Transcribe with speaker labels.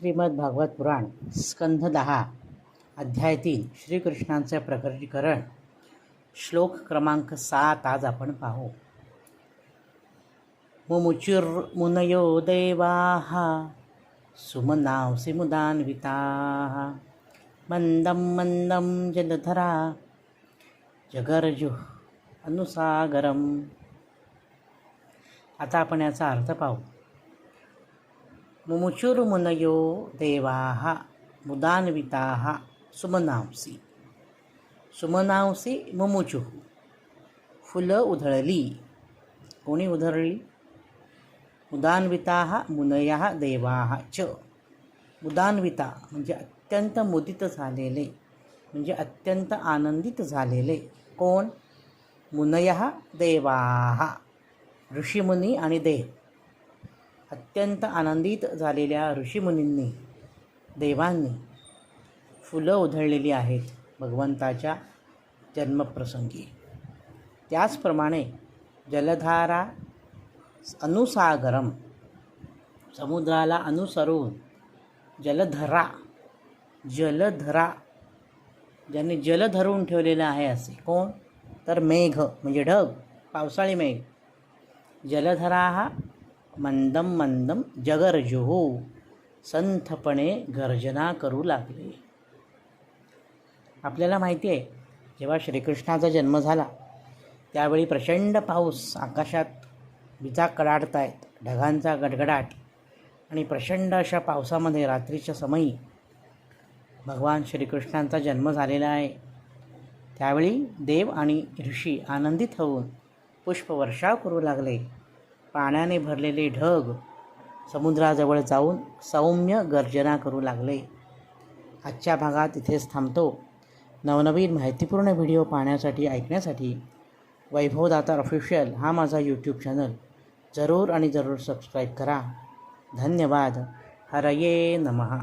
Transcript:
Speaker 1: श्रीमद भागवत पुराण स्कंध दहा अध्याय तीन श्रीकृष्णांचे प्रकटीकरण. श्लोक क्रमांक सात आज आपण पाहू. मुमुचुर मुनयो देवाः सुमनांसि मुदान्विताः मंदं मंदं जलधरा जगर्जुः अनुसागरम. आता आपण याचा अर्थ पाहू. मुमुचुर्मुनयो देवाः मुदान्विताः सुमनांसी। सुमनांसी मुमुचुः। फुलं उधळली। कोणी उधळली? मुदान्विताः मुनयः देवाः च। मुदान्विता म्हणजे अत्यंत मुदित झालेले म्हणजे अत्यंत आनंदित झालेले कोण? मुनयः देवाः। ऋषीमुनी आणि देव अत्यंत आनंदित झालेल्या ऋषीमुनींनी देवांनी फुलं उधळलेली आहेत भगवंताच्या जन्मप्रसंगी. त्याचप्रमाणे जलधारा अनुसागरम समुद्राला अनुसरून जलधरा जलधरा ज्यांनी जल धरून ठेवलेलं आहे असे कोण? तर मेघ म्हणजे ढग पावसाळी मेघ. जलधरा हा मंदम मंदम जगर्जुहो संथपणे गर्जना करू लागले। आपल्याला माहिती आहे जेव्हा श्रीकृष्णाचा जन्म झाला त्यावेळी प्रचंड पाऊस आकाशात विजा कडाडत आहेत ढगांचा गडगडाट आणि प्रचंड अशा पावसामध्ये रात्रीच्या समयी भगवान श्रीकृष्णांचा जन्म झालेला आहे. त्यावेळी देव आणि ऋषी आनंदित होऊन पुष्पवर्षाव करू लागले. पाण्याने भरलेले ढग समुद्राजवळ जाऊन सौम्य गर्जना करू लागले. आजच्या भागात इथेच थांबतो. नवनवीन माहितीपूर्ण व्हिडिओ पाहण्यासाठी ऐकण्यासाठी वैभव दातार ऑफिशियल हा माझा यूट्यूब चॅनल जरूर आणि जरूर सबस्क्राईब करा. धन्यवाद. हरये नमः.